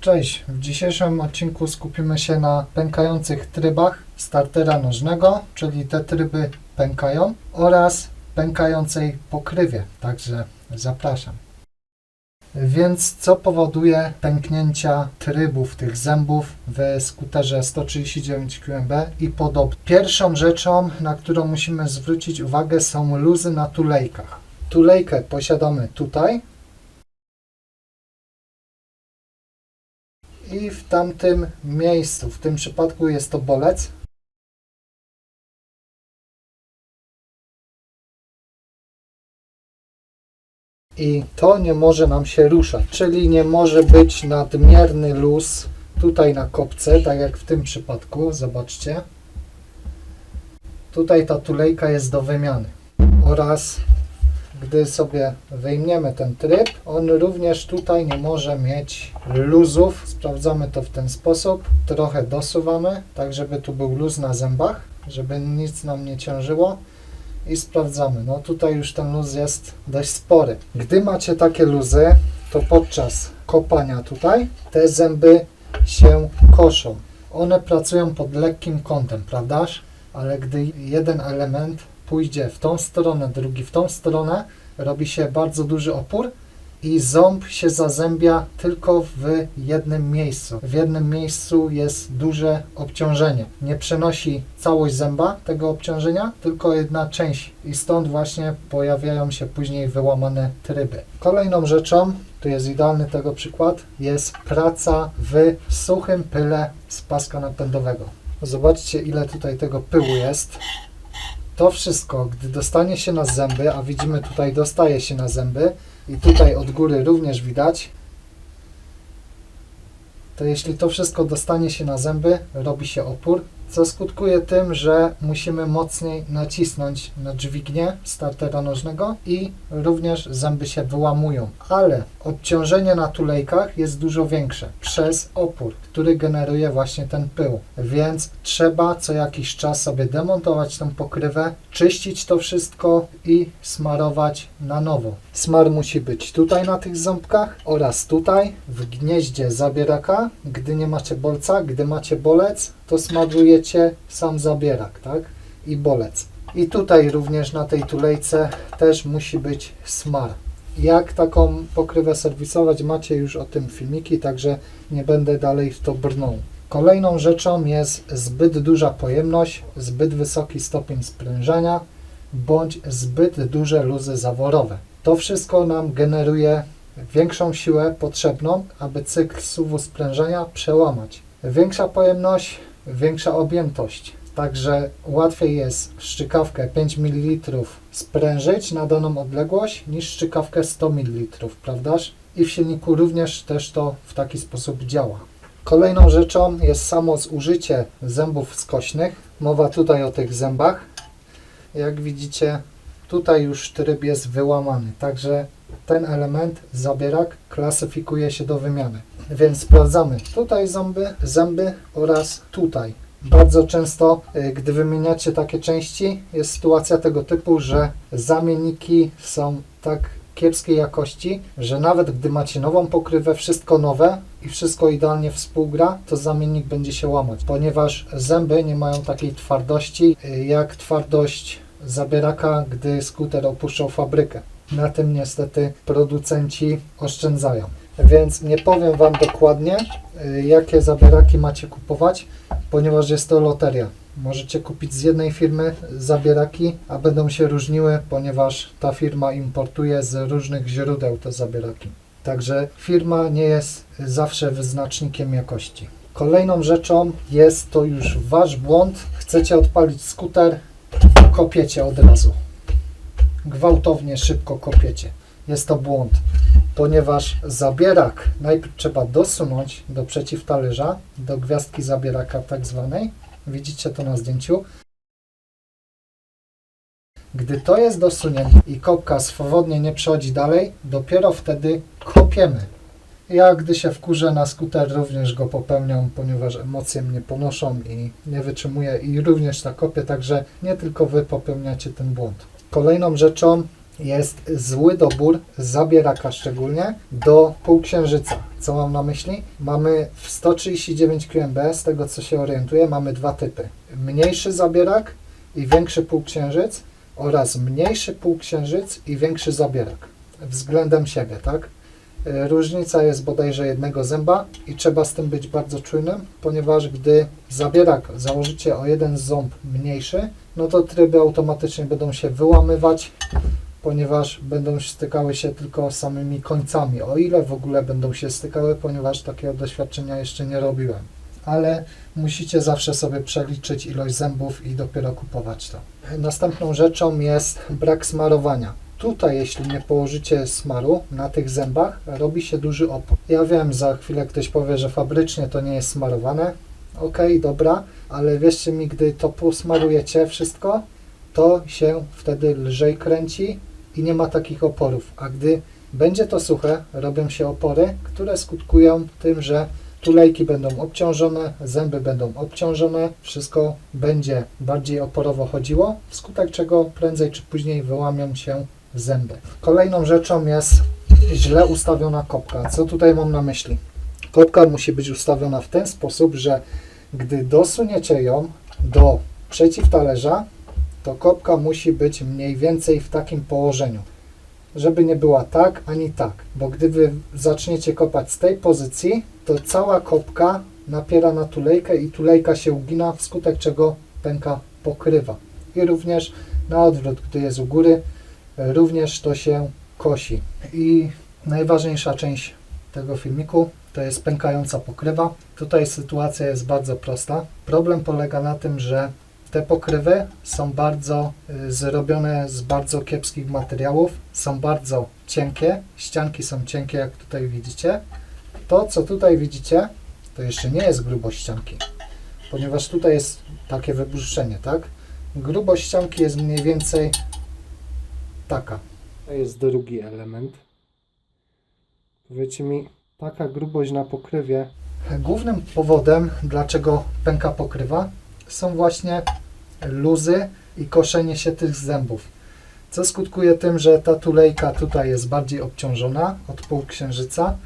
Cześć, w dzisiejszym odcinku skupimy się na pękających trybach startera nożnego, czyli te tryby pękają oraz pękającej pokrywie, także zapraszam. Więc co powoduje pęknięcia trybów tych zębów w skuterze 139 QMB i podobnie? Pierwszą rzeczą, na którą musimy zwrócić uwagę są luzy na tulejkach. Tulejkę posiadamy tutaj, tamtym miejscu, w tym przypadku jest to bolec. I to nie może nam się ruszać, czyli nie może być nadmierny luz tutaj na kopce, tak jak w tym przypadku, zobaczcie. Tutaj ta tulejka jest do wymiany oraz gdy sobie wyjmiemy ten tryb, on również tutaj nie może mieć luzów. Sprawdzamy to w ten sposób. Trochę dosuwamy, tak żeby tu był luz na zębach, żeby nic nam nie ciążyło. I sprawdzamy. No tutaj już ten luz jest dość spory. Gdy macie takie luzy, to podczas kopania tutaj te zęby się koszą. One pracują pod lekkim kątem, prawdaż? Ale gdy jeden element pójdzie w tą stronę, drugi w tą stronę, robi się bardzo duży opór i ząb się zazębia tylko w jednym miejscu. W jednym miejscu jest duże obciążenie. Nie przenosi całość zęba tego obciążenia, tylko jedna część i stąd właśnie pojawiają się później wyłamane tryby. Kolejną rzeczą, tu jest idealny tego przykład, jest praca w suchym pyle z paska napędowego. Zobaczcie ile tutaj tego pyłu jest. To wszystko, gdy dostanie się na zęby, a widzimy tutaj dostaje się na zęby i tutaj od góry również widać, to jeśli to wszystko dostanie się na zęby, robi się opór, co skutkuje tym, że musimy mocniej nacisnąć na dźwignię startera nożnego i również zęby się wyłamują. Ale obciążenie na tulejkach jest dużo większe przez opór, który generuje właśnie ten pył. Więc trzeba co jakiś czas sobie demontować tą pokrywę, czyścić to wszystko i smarować na nowo. Smar musi być tutaj na tych ząbkach oraz tutaj w gnieździe zabieraka. Gdy nie macie bolca, gdy macie bolec, to smarujecie sam zabierak, tak? I bolec. I tutaj również na tej tulejce też musi być smar. Jak taką pokrywę serwisować, macie już o tym filmiki, także nie będę dalej w to brnął. Kolejną rzeczą jest zbyt duża pojemność, zbyt wysoki stopień sprężenia bądź zbyt duże luzy zaworowe. To wszystko nam generuje większą siłę potrzebną, aby cykl suwu sprężenia przełamać. Większa pojemność, większa objętość. Także łatwiej jest szczykawkę 5 ml sprężyć na daną odległość niż szczykawkę 100 ml, prawdaż? I w silniku również też to w taki sposób działa. Kolejną rzeczą jest samo zużycie zębów skośnych. Mowa tutaj o tych zębach. Jak widzicie, tutaj już tryb jest wyłamany, także ten element, zabierak, klasyfikuje się do wymiany. Więc sprawdzamy tutaj zęby, zęby oraz tutaj. Bardzo często, y, gdy wymieniacie takie części, jest sytuacja tego typu, że zamienniki są tak kiepskiej jakości, że nawet gdy macie nową pokrywę, wszystko nowe i wszystko idealnie współgra, to zamiennik będzie się łamać, ponieważ zęby nie mają takiej twardości y, jak twardość zabieraka, gdy skuter opuszczał fabrykę. Na tym niestety producenci oszczędzają. Więc nie powiem Wam dokładnie, y, jakie zabieraki macie kupować, ponieważ jest to loteria. Możecie kupić z jednej firmy zabieraki, a będą się różniły, ponieważ ta firma importuje z różnych źródeł te zabieraki. Także firma nie jest zawsze wyznacznikiem jakości. Kolejną rzeczą jest to już Wasz błąd. Chcecie odpalić skuter, kopiecie od razu. Gwałtownie, szybko kopiecie. Jest to błąd, ponieważ zabierak najpierw trzeba dosunąć do przeciwtalerza, do gwiazdki zabieraka tak zwanej. Widzicie to na zdjęciu. Gdy to jest dosunięte i kopka swobodnie nie przechodzi dalej, dopiero wtedy kopiemy. Ja, gdy się wkurzę na skuter, również go popełniam, ponieważ emocje mnie ponoszą i nie wytrzymuję i również tak kopię, także nie tylko Wy popełniacie ten błąd. Kolejną rzeczą jest zły dobór zabieraka szczególnie do półksiężyca. Co mam na myśli? Mamy w 139 QMB, z tego co się orientuję, mamy dwa typy. Mniejszy zabierak i większy półksiężyc oraz mniejszy półksiężyc i większy zabierak względem siebie, tak? E, Różnica jest bodajże jednego zęba i trzeba z tym być bardzo czujnym, ponieważ gdy zabierak założycie o jeden ząb mniejszy, no to tryby automatycznie będą się wyłamywać, ponieważ będą stykały się tylko samymi końcami, o ile w ogóle będą się stykały, ponieważ takiego doświadczenia jeszcze nie robiłem. Ale musicie zawsze sobie przeliczyć ilość zębów i dopiero kupować to. Następną rzeczą jest brak smarowania. Tutaj, jeśli nie położycie smaru na tych zębach, robi się duży opór. Ja wiem, za chwilę ktoś powie, że fabrycznie to nie jest smarowane. Okej, dobra, ale wierzcie mi, gdy to posmarujecie wszystko, to się wtedy lżej kręci i nie ma takich oporów. A gdy będzie to suche, robią się opory, które skutkują tym, że tulejki będą obciążone, zęby będą obciążone, wszystko będzie bardziej oporowo chodziło, wskutek czego prędzej czy później wyłamią się zęby. Kolejną rzeczą jest źle ustawiona kopka. Co tutaj mam na myśli? Kopka musi być ustawiona w ten sposób, że gdy dosuniecie ją do przeciwtalerza, to kopka musi być mniej więcej w takim położeniu. Żeby nie była tak ani tak, bo gdy wy zaczniecie kopać z tej pozycji, to cała kopka napiera na tulejkę i tulejka się ugina, wskutek czego pęka pokrywa. I również na odwrót, gdy jest u góry, również to się kosi. I najważniejsza część tego filmiku to jest pękająca pokrywa. Tutaj sytuacja jest bardzo prosta. Problem polega na tym, że te pokrywy są bardzo y, zrobione z bardzo kiepskich materiałów, są bardzo cienkie, ścianki są cienkie, jak tutaj widzicie. To, co tutaj widzicie, to jeszcze nie jest grubość ścianki, ponieważ tutaj jest takie wybłyszczenie, tak? Grubość ścianki jest mniej więcej taka. To jest drugi element. Powiedzcie mi, taka grubość na pokrywie. Głównym powodem, dlaczego pęka pokrywa, są właśnie luzy i koszenie się tych zębów. Co skutkuje tym, że ta tulejka tutaj jest bardziej obciążona od półksiężyca,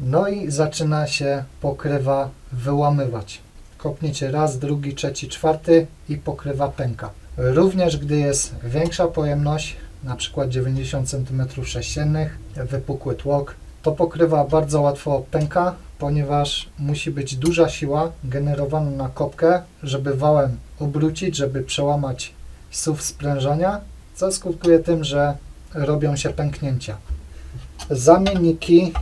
no i zaczyna się pokrywa wyłamywać. Kopniecie raz, drugi, trzeci, czwarty i pokrywa pęka. Również gdy jest większa pojemność, na przykład 90 cm3, wypukły tłok, to pokrywa bardzo łatwo pęka, ponieważ musi być duża siła generowana na kopkę, żeby wałem obrócić, żeby przełamać suw sprężania, co skutkuje tym, że robią się pęknięcia. Zamienniki,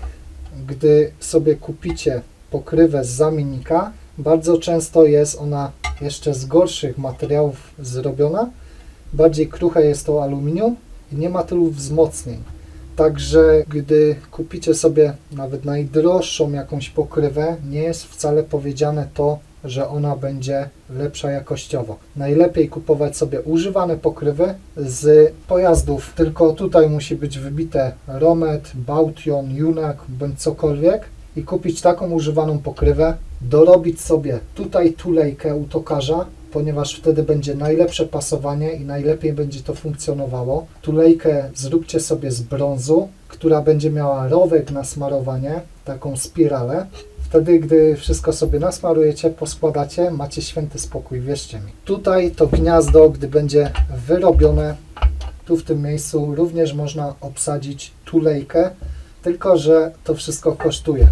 gdy sobie kupicie pokrywę z zamiennika, bardzo często jest ona jeszcze z gorszych materiałów zrobiona. Bardziej kruche jest to aluminium nie ma tylu wzmocnień. Także gdy kupicie sobie nawet najdroższą jakąś pokrywę, nie jest wcale powiedziane to, że ona będzie lepsza jakościowo. Najlepiej kupować sobie używane pokrywy z pojazdów, tylko tutaj musi być wybite Romet, Baution, Junak bądź cokolwiek i kupić taką używaną pokrywę, dorobić sobie tutaj tulejkę u tokarza, ponieważ wtedy będzie najlepsze pasowanie i najlepiej będzie to funkcjonowało. Tulejkę zróbcie sobie z brązu, która będzie miała rowek na smarowanie, taką spiralę. Wtedy, gdy wszystko sobie nasmarujecie, poskładacie, macie święty spokój, wierzcie mi. Tutaj to gniazdo, gdy będzie wyrobione, tu w tym miejscu również można obsadzić tulejkę, tylko że to wszystko kosztuje.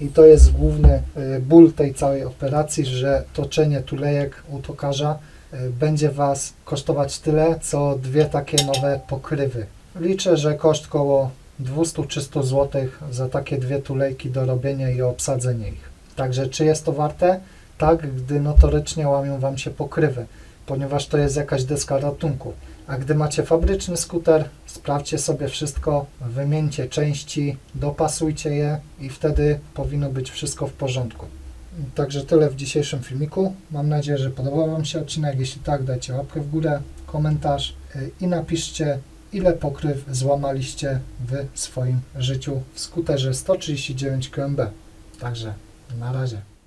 I to jest główny y, ból tej całej operacji, że toczenie tulejek u tokarza y, będzie Was kosztować tyle, co dwie takie nowe pokrywy. Liczę, że koszt koło 200-300 zł za takie dwie tulejki do robienia i obsadzenie ich. Także czy jest to warte? Tak, gdy notorycznie łamią Wam się pokrywy, ponieważ to jest jakaś deska ratunku. A gdy macie fabryczny skuter, sprawdźcie sobie wszystko, wymieńcie części, dopasujcie je i wtedy powinno być wszystko w porządku. Także tyle w dzisiejszym filmiku. Mam nadzieję, że podobał Wam się odcinek. Jeśli tak, dajcie łapkę w górę, komentarz y, i napiszcie, ile pokryw złamaliście w swoim życiu w skuterze 139 kmb. Także na razie.